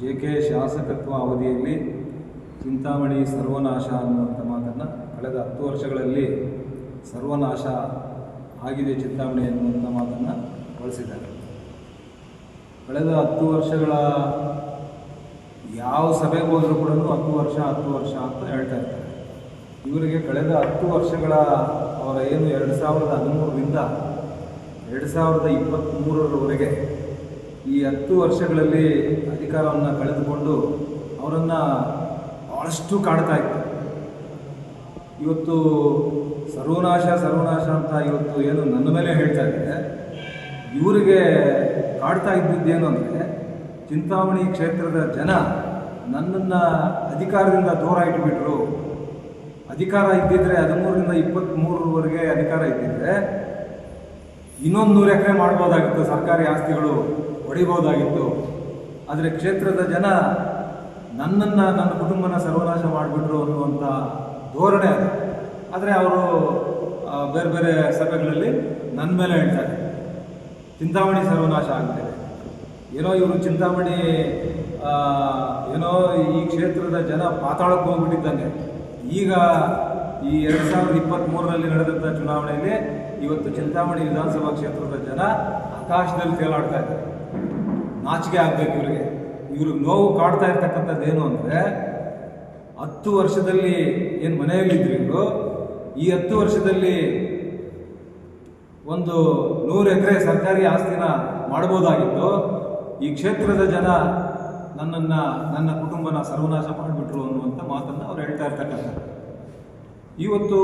J K ಶಾಸಕತ್ವ ಅವಧಿಯಲ್ಲಿ ಚಿಂತಾಮಣಿ ಸರ್ವನಾಶ ಅನ್ನುವಂಥ ಮಾತನ್ನು ಕಳೆದ ಹತ್ತು ವರ್ಷಗಳಲ್ಲಿ ಸರ್ವನಾಶ ಆಗಿದೆ ಚಿಂತಾಮಣಿ ಅನ್ನುವಂಥ ಮಾತನ್ನು ಬಳಸಿದ್ದಾರೆ. ಕಳೆದ ಹತ್ತು ವರ್ಷಗಳ ಯಾವ ಸಭೆಗೆ ಹೋದರೂ ಕೂಡ ಹತ್ತು ವರ್ಷ ಹತ್ತು ವರ್ಷ ಅಂತ ಹೇಳ್ತಾ ಇರ್ತಾರೆ. ಇವರಿಗೆ ಕಳೆದ ಹತ್ತು ವರ್ಷಗಳ ಅವರ ಏನು ಎರಡು ಸಾವಿರದ ಹದಿಮೂರರಿಂದ ಎರಡು ಸಾವಿರದ ಇಪ್ಪತ್ತ್ಮೂರರವರೆಗೆ ಈ ಹತ್ತು ವರ್ಷಗಳಲ್ಲಿ ಅಧಿಕಾರವನ್ನು ಕಳೆದುಕೊಂಡು ಅವರನ್ನು ಭಾಳಷ್ಟು ಕಾಡ್ತಾ ಇತ್ತು ಇವತ್ತು ಸರ್ವನಾಶ ಸರ್ವನಾಶ ಅಂತ ಇವತ್ತು ಏನು ನನ್ನ ಮೇಲೆ ಹೇಳ್ತಾ ಇದ್ದಾರೆ. ಇವರಿಗೆ ಕಾಡ್ತಾ ಇದ್ದಿದ್ದೇನು ಅಂದರೆ ಚಿಂತಾಮಣಿ ಕ್ಷೇತ್ರದ ಜನ ನನ್ನನ್ನು ಅಧಿಕಾರದಿಂದ ದೂರ ಇಟ್ಬಿಟ್ರು. ಅಧಿಕಾರ ಇದ್ದಿದ್ದರೆ ಹದಿಮೂರರಿಂದ ಇಪ್ಪತ್ತ್ಮೂರರವರೆಗೆ ಅಧಿಕಾರ ಇದ್ದಿದ್ರೆ ಇನ್ನೊಂದು ನೂರು ಎಕರೆ ಮಾಡ್ಬೋದಾಗಿತ್ತು, ಸರ್ಕಾರಿ ಆಸ್ತಿಗಳು ಹೊಡಿಬೋದಾಗಿತ್ತು ಆದರೆ ಕ್ಷೇತ್ರದ ಜನ ನನ್ನನ್ನು, ನನ್ನ ಕುಟುಂಬನ ಸರ್ವನಾಶ ಮಾಡಿಬಿಟ್ರು ಅನ್ನುವಂಥ ಧೋರಣೆ ಅದು. ಆದರೆ ಅವರು ಬೇರೆ ಬೇರೆ ಸಭೆಗಳಲ್ಲಿ ನನ್ನ ಮೇಲೆ ಹೇಳ್ತಾರೆ ಚಿಂತಾಮಣಿ ಸರ್ವನಾಶ ಆಗ್ತಿದೆ. ಏನೋ ಇವರು ಚಿಂತಾಮಣಿ ಏನೋ ಈ ಕ್ಷೇತ್ರದ ಜನ ಪಾತಾಳಕ್ಕೆ ಹೋಗ್ಬಿಟ್ಟಿದ್ದಾನೆ ಈಗ ಈ ಎರಡು ಸಾವಿರದ ಇಪ್ಪತ್ತ್ಮೂರರಲ್ಲಿ ನಡೆದಂಥ ಚುನಾವಣೆಯಲ್ಲಿ ಇವತ್ತು ಚಿಂತಾಮಣಿ ವಿಧಾನಸಭಾ ಕ್ಷೇತ್ರದ ಜನ ಆಕಾಶದಲ್ಲಿ ತೇಲಾಡ್ತಾ ಇದ್ದಾರೆ. ನಾಚಿಕೆ ಆಗಬೇಕು ಇವರಿಗೆ. ಇವ್ರಿಗೆ ನೋವು ಕಾಡ್ತಾ ಇರ್ತಕ್ಕಂಥದ್ದು ಏನು ಅಂದರೆ, ಹತ್ತು ವರ್ಷದಲ್ಲಿ ಏನು ಮನೆಯಲ್ಲಿದ್ದರು ಇವರು? ಈ ಹತ್ತು ವರ್ಷದಲ್ಲಿ ಒಂದು ನೂರು ಎಕರೆ ಸರ್ಕಾರಿ ಆಸ್ತಿನ ಮಾಡ್ಬೋದಾಗಿತ್ತು. ಈ ಕ್ಷೇತ್ರದ ಜನ ನನ್ನನ್ನು, ನನ್ನ ಕುಟುಂಬನ ಸರ್ವನಾಶ ಮಾಡಿಬಿಟ್ರು ಅನ್ನುವಂಥ ಮಾತನ್ನು ಅವ್ರು ಹೇಳ್ತಾ ಇರ್ತಕ್ಕಂಥ ಇವತ್ತು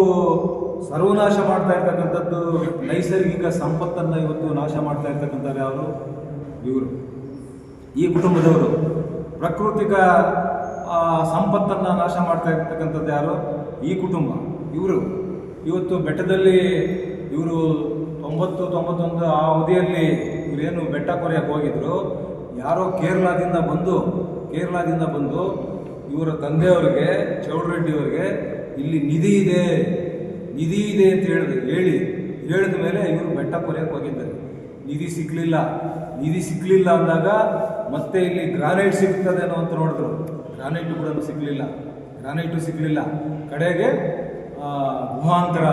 ಸರ್ವನಾಶ ಮಾಡ್ತಾ ಇರ್ತಕ್ಕಂಥದ್ದು, ನೈಸರ್ಗಿಕ ಸಂಪತ್ತನ್ನು ಇವತ್ತು ನಾಶ ಮಾಡ್ತಾ ಇರ್ತಕ್ಕಂಥವ್ರು ಯಾರು? ಇವರು. ಈ ಕುಟುಂಬದವರು. ಪ್ರಾಕೃತಿಕ ಸಂಪತ್ತನ್ನು ನಾಶ ಮಾಡ್ತಾ ಇರ್ತಕ್ಕಂಥದ್ದು ಯಾರು? ಈ ಕುಟುಂಬ. ಇವರು. ಇವತ್ತು ಬೆಟ್ಟದಲ್ಲಿ ಇವರು ತೊಂಬತ್ತು, ತೊಂಬತ್ತೊಂದು ಆ ಅವಧಿಯಲ್ಲಿ ಇವರೇನು ಬೆಟ್ಟ ಕೊರೆಯಕ್ಕೆ ಹೋಗಿದ್ರು. ಯಾರೋ ಕೇರಳದಿಂದ ಬಂದು ಕೇರಳದಿಂದ ಬಂದು ಇವರ ತಂದೆಯವರಿಗೆ, ಚೌಡರೆಡ್ಡಿಯವರಿಗೆ, ಇಲ್ಲಿ ನಿಧಿ ಇದೆ. ನಿಧಿ ಇದೆ ಅಂತ ಹೇಳಿದ್ರು. ಹೇಳಿ. ಹೇಳಿದ ಮೇಲೆ ಇವರು ಬೆಟ್ಟ ಕೊರೆಯಕ್ಕೆ ಹೋಗಿದ್ದಾರೆ. ನಿಧಿ ಸಿಕ್ಕಲಿಲ್ಲ ನಿಧಿ ಸಿಕ್ಕಲಿಲ್ಲ ಅಂದಾಗ ಮತ್ತೆ ಇಲ್ಲಿ ಗ್ರಾನೈಟ್ ಸಿಗ್ತದೆ ಅನ್ನೋ ಅಂತ ನೋಡಿದ್ರು. ಗ್ರಾನೈಟ್ ಕೂಡ ಸಿಗಲಿಲ್ಲ ಗ್ರಾನೈಟು ಸಿಗಲಿಲ್ಲ ಕಡೆಗೆ ಗುಹಾಂತರ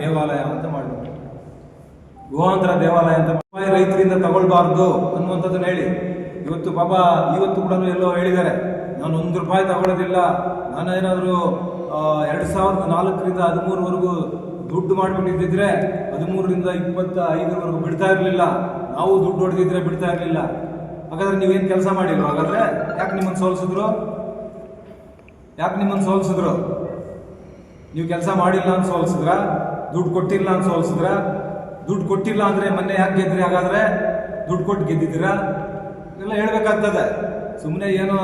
ದೇವಾಲಯ ಅಂತ ಮಾಡಿದ್ರು. ಗುಹಾಂತರ ದೇವಾಲಯ ಅಂತ ರೈತರಿಂದ ತಗೊಳ್ಬಾರ್ದು ಅನ್ನುವಂಥದ್ದನ್ನು ಹೇಳಿ. ಇವತ್ತು ಪಾಪ, ಇವತ್ತು ಕೂಡ ಎಲ್ಲೋ ಹೇಳಿದ್ದಾರೆ. ನಾನು ಒಂದು ರೂಪಾಯಿ ತಗೊಳ್ಳೋದಿಲ್ಲ. ನಾನೇನಾದರೂ ಎರಡು ಸಾವಿರದ ನಾಲ್ಕರಿಂದ ಹದಿಮೂರವರೆಗೂ ದುಡ್ಡು ಮಾಡಿಬಿಟ್ಟಿದ್ದಿದ್ರೆ ಹದಿಮೂರರಿಂದ ಇಪ್ಪತ್ತ ಐದರವರೆಗೂ ಬಿಡ್ತಾ ಇರಲಿಲ್ಲ. ನಾವು ದುಡ್ಡು ಹೊಡೆದಿದ್ರೆ ಬಿಡ್ತಾ ಇರಲಿಲ್ಲ. ಹಾಗಾದ್ರೆ ನೀವೇನು ಕೆಲಸ ಮಾಡಿಲ್ಲ ಹಾಗಾದ್ರೆ ಯಾಕೆ ನಿಮ್ಮನ್ನು ಸೋಲಿಸಿದ್ರು? ಯಾಕೆ ನಿಮ್ಮನ್ನು ಸೋಲಿಸಿದ್ರು? ನೀವು ಕೆಲಸ ಮಾಡಿಲ್ಲ ಅಂತ ಸೋಲಿಸಿದ್ರ? ದುಡ್ಡು ಕೊಟ್ಟಿಲ್ಲ ಅಂತ ಸೋಲಿಸಿದ್ರ? ದುಡ್ಡು ಕೊಟ್ಟಿಲ್ಲ ಅಂದರೆ ಮೊನ್ನೆ ಯಾಕೆ ಗೆದ್ರಿ ಹಾಗಾದ್ರೆ ದುಡ್ಡು ಕೊಟ್ಟು ಗೆದ್ದಿದ್ದೀರಾ? ಎಲ್ಲ ಹೇಳ್ಬೇಕಾಗ್ತದೆ. ಸುಮ್ಮನೆ ಏನೋ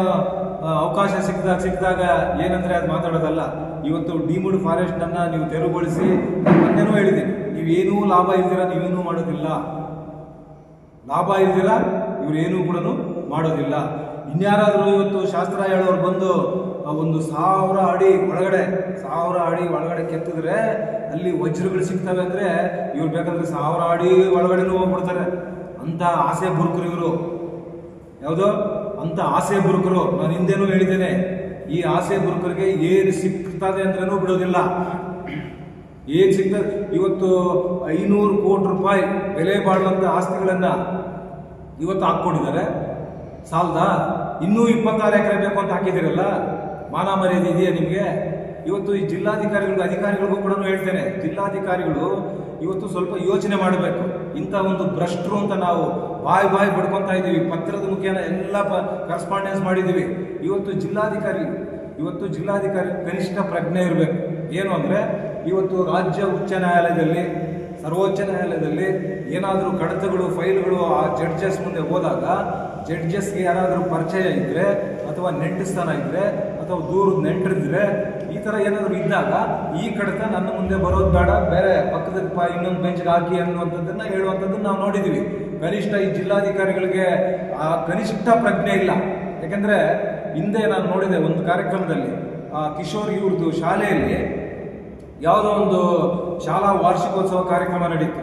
ಅವಕಾಶ ಸಿಕ್ಕಿದಾಗ ಸಿಕ್ಕಿದಾಗ ಏನಂದ್ರೆ ಅದು ಮಾತಾಡೋದಲ್ಲ. ಇವತ್ತು ಡಿಮುಡ್ ಫಾರೆಸ್ಟ್ ಅನ್ನ ನೀವು ತೆರವುಗೊಳಿಸಿ ಮೊನ್ನೆನೂ ಹೇಳಿದ್ದೀನಿ, ನೀವೇನೂ ಲಾಭ ಇಲ್ದಿರ ನೀವೇನೂ ಮಾಡೋದಿಲ್ಲ. ಲಾಭ ಇಲ್ದಿರ ಇವ್ರೇನೂ ಕೂಡ ಮಾಡೋದಿಲ್ಲ. ಇನ್ಯಾರಾದರೂ ಇವತ್ತು ಶಾಸ್ತ್ರ ಹೇಳೋರು ಬಂದು ಒಂದು ಸಾವಿರ ಅಡಿ ಒಳಗಡೆ, ಸಾವಿರ ಅಡಿ ಒಳಗಡೆ ಕೆತ್ತಿದ್ರೆ ಅಲ್ಲಿ ವಜ್ರಗಳು ಸಿಗ್ತವೆ ಅಂದ್ರೆ ಇವ್ರು ಬೇಕಾದ್ರೆ ಸಾವಿರ ಅಡಿ ಒಳಗಡೆನೂ ಹೋಗ್ಬಿಡ್ತಾರೆ. ಅಂತ ಆಸೆ ಬುರುಕರು ಇವರು. ಯಾವುದೋ? ಅಂತ ಆಸೆ ಬುರುಕರು, ನಾನು ಹಿಂದೆನೂ ಹೇಳಿದ್ದೇನೆ, ಈ ಆಸೆ ಬುರುಕರಿಗೆ ಏನು ಸಿಗ್ತದೆ ಅಂದ್ರೂ ಬಿಡೋದಿಲ್ಲ. ಏನ್ ಸಿಗ್ತದೆ? ಇವತ್ತು ಐನೂರು ಕೋಟಿ ರೂಪಾಯಿ ಬೆಲೆ ಬಾಳುವಂಥ ಆಸ್ತಿಗಳನ್ನ ಇವತ್ತು ಹಾಕ್ಕೊಂಡಿದ್ದಾರೆ. ಸಾಲದ? ಇನ್ನೂ ಇಪ್ಪತ್ತಾರು ಎಕರೆ ಬೇಕು ಅಂತ ಹಾಕಿದ್ದೀರಲ್ಲ? ಮಾನ ಮರ್ಯಾದೆ ಇದೆಯಾ ನಿಮಗೆ? ಇವತ್ತು ಈ ಜಿಲ್ಲಾಧಿಕಾರಿಗಳಿಗೂ, ಅಧಿಕಾರಿಗಳಿಗೂ ಕೂಡ ಹೇಳ್ತೇನೆ, ಜಿಲ್ಲಾಧಿಕಾರಿಗಳು ಇವತ್ತು ಸ್ವಲ್ಪ ಯೋಚನೆ ಮಾಡಬೇಕು. ಇಂಥ ಒಂದು ಭ್ರಷ್ಟರು ಅಂತ ನಾವು ಬಾಯಿ ಬಾಯಿ ಬಡ್ಕೊತಾ ಇದ್ದೀವಿ ಪತ್ರದ ಮುಖೇನ ಎಲ್ಲ ಕರೆಸ್ಪಾಂಡೆನ್ಸ್ ಮಾಡಿದ್ದೀವಿ ಇವತ್ತು ಜಿಲ್ಲಾಧಿಕಾರಿ ಇವತ್ತು ಜಿಲ್ಲಾಧಿಕಾರಿ ಕನಿಷ್ಠ ಪ್ರಜ್ಞೆ ಇರಬೇಕು. ಏನು ಅಂದರೆ, ಇವತ್ತು ರಾಜ್ಯ ಉಚ್ಚ ನ್ಯಾಯಾಲಯದಲ್ಲಿ, ಸರ್ವೋಚ್ಚ ನ್ಯಾಯಾಲಯದಲ್ಲಿ ಏನಾದರೂ ಕಡತಗಳು, ಫೈಲ್ಗಳು ಆ ಜಡ್ಜಸ್ ಮುಂದೆ ಹೋದಾಗ, ಜಡ್ಜಸ್ಗೆ ಯಾರಾದರೂ ಪರಿಚಯ ಇದ್ದರೆ ಅಥವಾ ನೆಂಟಸ್ಥಾನ ಇದ್ದರೆ ಅಥವಾ ದೂರದ ನೆಂಟರಿದ್ರೆ ಈ ಥರ ಏನಾದರೂ ಇದ್ದಾಗ, ಈ ಕಡತ ನನ್ನ ಮುಂದೆ ಬರೋದು ಬೇಡ. ಬೇರೆ ಪಕ್ಕದ ಇನ್ನೊಂದು ಬೆಂಚ್ಗೆ ಹಾಕಿ ಅನ್ನುವಂಥದ್ದನ್ನು ಹೇಳುವಂಥದ್ದನ್ನು ನಾವು ನೋಡಿದ್ದೀವಿ ಕನಿಷ್ಠ ಈ ಜಿಲ್ಲಾಧಿಕಾರಿಗಳಿಗೆ ಆ ಕನಿಷ್ಠ ಪ್ರಜ್ಞೆ ಇಲ್ಲ. ಯಾಕಂದರೆ ಹಿಂದೆ ನಾನು ನೋಡಿದೆ ಒಂದು ಕಾರ್ಯಕ್ರಮದಲ್ಲಿ, ಆ ಕಿಶೋರ್ ಇವ್ರದ್ದು ಶಾಲೆಯಲ್ಲಿ ಯಾವುದೋ ಒಂದು ಶಾಲಾ ವಾರ್ಷಿಕೋತ್ಸವ ಕಾರ್ಯಕ್ರಮ ನಡೀತು.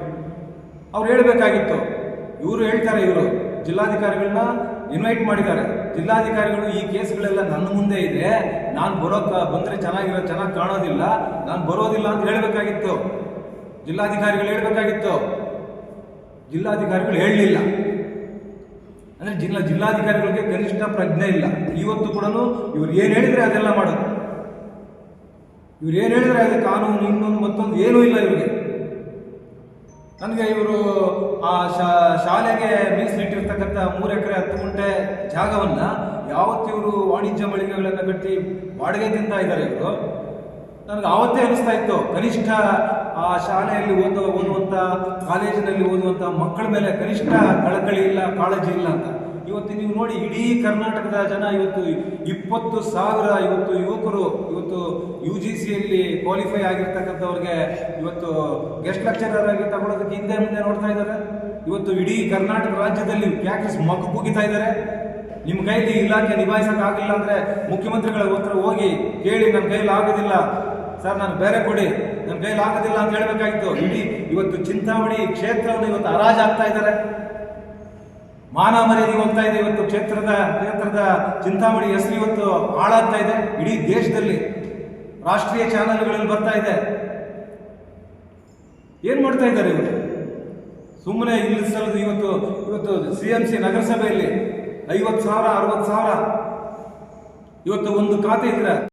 ಅವ್ರು ಹೇಳಬೇಕಾಗಿತ್ತು, ಇವರು ಹೇಳ್ತಾರೆ ಇವರು, ಜಿಲ್ಲಾಧಿಕಾರಿಗಳನ್ನ ಇನ್ವೈಟ್ ಮಾಡಿದ್ದಾರೆ. ಜಿಲ್ಲಾಧಿಕಾರಿಗಳು ಈ ಕೇಸ್ಗಳೆಲ್ಲ ನನ್ನ ಮುಂದೆ ಇದೆ, ನಾನು ಬರೋಕ, ಬಂದ್ರೆ ಚೆನ್ನಾಗಿರೋ ಚೆನ್ನಾಗಿ ಕಾಣೋದಿಲ್ಲ, ನಾನು ಬರೋದಿಲ್ಲ ಅಂತ ಹೇಳಬೇಕಾಗಿತ್ತು. ಜಿಲ್ಲಾಧಿಕಾರಿಗಳು ಹೇಳಬೇಕಾಗಿತ್ತು ಜಿಲ್ಲಾಧಿಕಾರಿಗಳು ಹೇಳಲಿಲ್ಲ. ಅಂದರೆ ಜಿಲ್ಲಾ ಜಿಲ್ಲಾಧಿಕಾರಿಗಳಿಗೆ ಕನಿಷ್ಠ ಪ್ರಜ್ಞೆ ಇಲ್ಲ. ಇವತ್ತು ಕೂಡ ಇವ್ರು ಏನು ಹೇಳಿದರೆ ಅದೆಲ್ಲ ಮಾಡೋದು. ಇವ್ರು ಏನು ಹೇಳಿದರೆ ಅದು ಕಾನೂನು ಇನ್ನೊಂದು ಮತ್ತೊಂದು ಏನೂ ಇಲ್ಲ ಇವರಿಗೆ. ನನಗೆ ಇವರು ಆ ಶಾಲೆಗೆ ಮೀಸಲಿಟ್ಟಿರ್ತಕ್ಕಂಥ ಮೂರು ಎಕರೆ ಹತ್ತು ಗುಂಟೆ ಜಾಗವನ್ನು ಯಾವತ್ತು ಇವರು ವಾಣಿಜ್ಯ ಮಳಿಗೆಗಳನ್ನು ಕಟ್ಟಿ ಬಾಡಿಗೆ ತಿಂತ ಇದ್ದಾರೆ ಇವರು. ನನಗೆ ಆವತ್ತೇ ಅನಿಸ್ತಾ ಇತ್ತು. ಕನಿಷ್ಠ ಆ ಶಾಲೆಯಲ್ಲಿ ಓದುವ ಓದುವಂಥ ಕಾಲೇಜಿನಲ್ಲಿ ಓದುವಂಥ ಮಕ್ಕಳ ಮೇಲೆ ಕನಿಷ್ಠ ಕಳಕಳಿ ಇಲ್ಲ, ಕಾಳಜಿ ಇಲ್ಲ ಅಂತ. ಇವತ್ತು ನೀವು ನೋಡಿ ಇಡೀ ಕರ್ನಾಟಕದ ಜನ ಇವತ್ತು ಇಪ್ಪತ್ತು ಸಾವಿರ ಇವತ್ತು ಯುವಕರು ಇವತ್ತು ಯು ಜಿ ಸಿಯಲ್ಲಿ ಕ್ವಾಲಿಫೈ ಆಗಿರ್ತಕ್ಕಂಥವ್ರಿಗೆ ಇವತ್ತು ಗೆಸ್ಟ್ ಲೆಕ್ಚರರ್ ಆಗಿ ತಗೊಳ್ಳೋದಕ್ಕೆ ಹಿಂದೆ ಮುಂದೆ ನೋಡ್ತಾ ಇದ್ದಾರೆ. ಇವತ್ತು ಇಡೀ ಕರ್ನಾಟಕ ರಾಜ್ಯದಲ್ಲಿ ಪ್ಯಾಕೇಜ್ ಮಗು ಕುಗಿತಾ ಇದ್ದಾರೆ. ನಿಮ್ಮ ಕೈಲಿ ಇಲಾಖೆ ನಿಭಾಯಿಸೋಕ್ಕಾಗಲಿಲ್ಲ ಅಂದ್ರೆ ಮುಖ್ಯಮಂತ್ರಿಗಳ ಹತ್ರ ಹೋಗಿ ಕೇಳಿ ನನ್ನ ಕೈಲಿ ಆಗೋದಿಲ್ಲ. ಸರ್, ನಾನು ಬೇರೆ ಕೊಡಿ. ನನ್ನ ಕೈಲಿ ಆಗೋದಿಲ್ಲ ಅಂತ ಹೇಳಬೇಕಾಗಿತ್ತು. ಇಡೀ ಇವತ್ತು ಚಿಂತಾಮಣಿ ಕ್ಷೇತ್ರವನ್ನು ಇವತ್ತು ಹರಾಜಾಗ್ತಾ ಇದ್ದಾರೆ. ಮಾನ ಮರ್ಯಾದೆ ಹೋಗ್ತಾ ಇದೆ ಇವತ್ತು ಕ್ಷೇತ್ರದ ಕ್ಷೇತ್ರದ ಚಿಂತಾಮಣಿ ಹೆಸರು ಇವತ್ತು ಹಾಳಾಗ್ತಾ ಇದೆ. ಇಡೀ ದೇಶದಲ್ಲಿ ರಾಷ್ಟ್ರೀಯ ಚಾನೆಲ್ಗಳಲ್ಲಿ ಬರ್ತಾ ಇದೆ. ಏನ್ ಮಾಡ್ತಾ ಇದ್ದಾರೆ ಇವರು? ಸುಮ್ಮನೆ ಇಲ್ಲಿ ಸಲದು ಇವತ್ತು ಇವತ್ತು ಸಿ ಎಂ ಸಿ ನಗರಸಭೆಯಲ್ಲಿ ಐವತ್ತು ಸಾವಿರ, ಅರವತ್ತು ಸಾವಿರ. ಇವತ್ತು ಒಂದು ಖಾತೆ ಇದ್ರೆ